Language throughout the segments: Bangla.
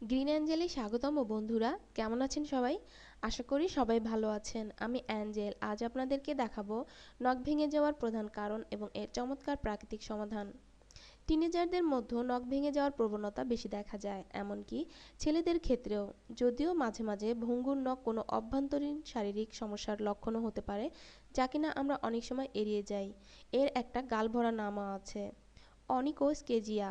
গ্রিন অ্যাঞ্জেলে স্বাগতম বন্ধুরা। কেমন আছেন সবাই? আশা করি সবাই ভালো আছেন। আমি অ্যাঞ্জেল। আজ আপনাদেরকে দেখাবো নখ ভেঙে যাওয়ার প্রধান কারণ এবং এর চমৎকার প্রাকৃতিক সমাধান। টিনেজারদের মধ্যে নখ ভেঙে যাওয়ার প্রবণতা বেশি দেখা যায়, এমনকি ছেলেদের ক্ষেত্রেও। যদিও মাঝে মাঝে ভঙ্গুর নখ কোনো অভ্যন্তরীণ শারীরিক সমস্যার লক্ষণও হতে পারে, যা কিনা আমরা অনেক সময় এড়িয়ে যাই। এর একটা গালভরা নামও আছে। অনিকোস্কেজিয়া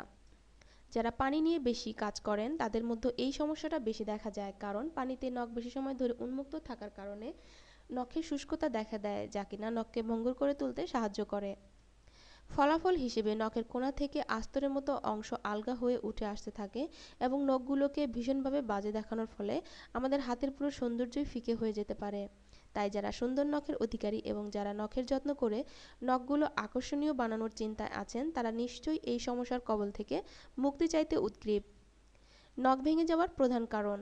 যারা পানি নিয়ে বেশি কাজ করেন, তাদের মধ্যে এই সমস্যাটা বেশি দেখা যায়। কারণ পানিতে নখ বেশি সময় ধরে উন্মুক্ত থাকার কারণে নখের শুষ্কতা দেখা দেয়, যা কিনা নখকে ভঙ্গুর করে তুলতে সাহায্য করে। ফলাফল হিসেবে নখের কোণা থেকে আস্তরের মতো অংশ আলগা হয়ে উঠে আসতে থাকে এবং নখগুলোকে ভীষণভাবে বাজে দেখানোর ফলে আমাদের হাতের পুরো সৌন্দর্যই ফিকে হয়ে যেতে পারে। তাই যারা সুন্দর নখের অধিকারী এবং যারা নখের যত্ন করে নখগুলো আকর্ষণীয় বানানোর চিন্তায় আছেন, তারা নিশ্চয়ই এই সমস্যার কবল থেকে মুক্তি চাইতে উদ্গ্রীব নখ ভেঙে যাওয়ার প্রধান কারণ,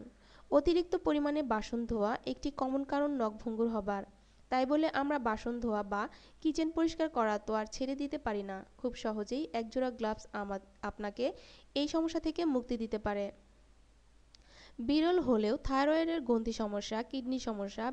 অতিরিক্ত পরিমাণে বাসন ধোয়া একটি কমন কারণ নখ ভঙ্গুর হবার। তাই বলে আমরা বাসন ধোয়া বা কিচেন পরিষ্কার করা তো আর ছেড়ে দিতে পারি না। খুব সহজেই একজোড়া গ্লাভস আপনাকে এই সমস্যা থেকে মুক্তি দিতে পারে। বিরল হলেও থাইরয়েডের গ্রন্থি সমস্যা, কিডনি সমস্যা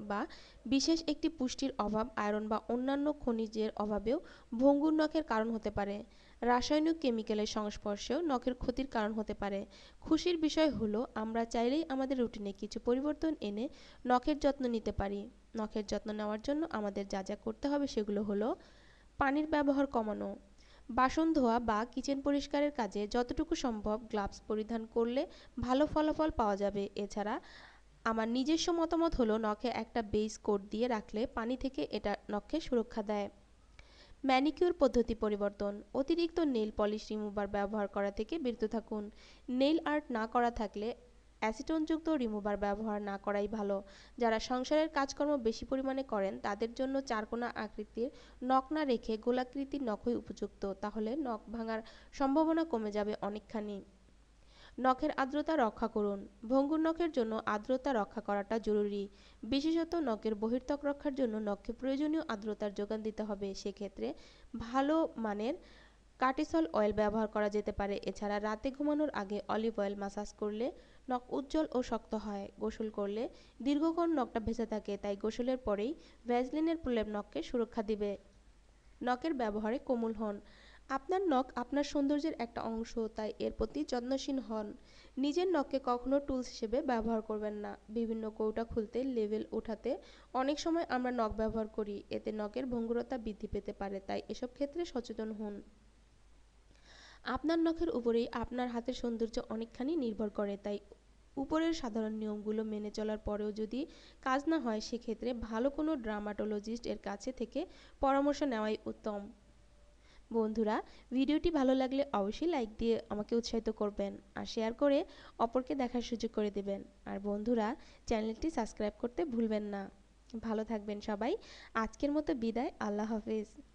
বা বিশেষ একটি পুষ্টির অভাব, আয়রন বা অন্যান্য খনিজের অভাবেও ভঙ্গুর নখের কারণ হতে পারে। রাসায়নিক কেমিক্যালের সংস্পর্শেও নখের ক্ষতির কারণ হতে পারে। খুশির বিষয় হলো, আমরা চাইলেই আমাদের রুটিনে কিছু পরিবর্তন এনে নখের যত্ন নিতে পারি। নখের যত্ন নেওয়ার জন্য আমাদের যা যা করতে হবে সেগুলো হলো পানির ব্যবহার কমানো। বাসন ধোয়া বা কিচেন পরিষ্কারের কাজে যতটুকু সম্ভব গ্লাভস পরিধান করলে ভালো ফলাফল পাওয়া যাবে। এছাড়া আমার নিজস্ব মতামত হলো, নখে একটা বেস কোট দিয়ে রাখলে পানি থেকে এটা নখকে সুরক্ষা দেয়। ম্যানিকিউর পদ্ধতি পরিবর্তন। অতিরিক্ত নেল পলিশ রিমুভার ব্যবহার করা থেকে বিরত থাকুন। নেল আর্ট না করা থাকলে অ্যাসিটনযুক্ত রিমুভার ব্যবহার না করাই ভালো। যারা সংসারের কাজকর্ম বেশি পরিমাণে করেন, তাদের জন্য চারকোনা আকৃতির নখ না রেখে গোলাকৃতির নখই উপযুক্ত, তাহলে নখ ভাঙার সম্ভাবনা কমে যাবে অনেকখানি। নখের আর্দ্রতা রক্ষা করুন। ভঙ্গুর নখের জন্য আর্দ্রতা রক্ষা করাটা জরুরি। বিশেষত নখের বহির্ত্বক রক্ষার জন্য নখকে প্রয়োজনীয় আর্দ্রতার যোগান দিতে হবে। সেক্ষেত্রে ভালো মানের কাটিসল অয়েল ব্যবহার করা যেতে পারে। এছাড়া রাতে ঘুমানোর আগে অলিভ অয়েল মাসাজ করলে নখ উজ্জ্বল ও শক্ত হয়। গোসল করলে দীর্ঘক্ষণ নখটা ভেসে থাকে, তাই গোসলের পরেই ভ্যাজলিনের প্রলেপ নখকে সুরক্ষা দিবে। নখের ব্যবহারে কোমল হন। আপনার নখ আপনার সৌন্দর্যের একটা অংশ, তাই এর প্রতি যত্নশীল হন। নিজের নখকে কখনো টুলস হিসেবে ব্যবহার করবেন না। বিভিন্ন কৌটা খুলতে লেভেল ওঠাতে অনেক সময় আমরা নখ ব্যবহার করি। এতে নখের ভঙ্গুরতা বৃদ্ধি পেতে পারে, তাই এসব ক্ষেত্রে সচেতন হন। আপনার নখের উপরেই আপনার হাতের সৌন্দর্য অনেকখানি নির্ভর করে, তাই উপরের সাধারণ নিয়মগুলো মেনে চলার পরেও যদি কাজ না হয়, সেক্ষেত্রে ভালো কোনো ড্রামাটোলজিস্ট এর কাছে থেকে পরামর্শ নেওয়াই উত্তম। বন্ধুরা, ভিডিওটি ভালো লাগলে অবশ্যই লাইক দিয়ে আমাকে উৎসাহিত করবেন আর শেয়ার করে অপরকে দেখার সুযোগ করে দেবেন। আর বন্ধুরা, চ্যানেলটি সাবস্ক্রাইব করতে ভুলবেন না। ভালো থাকবেন সবাই। আজকের মতো বিদায়। আল্লাহ হাফিজ।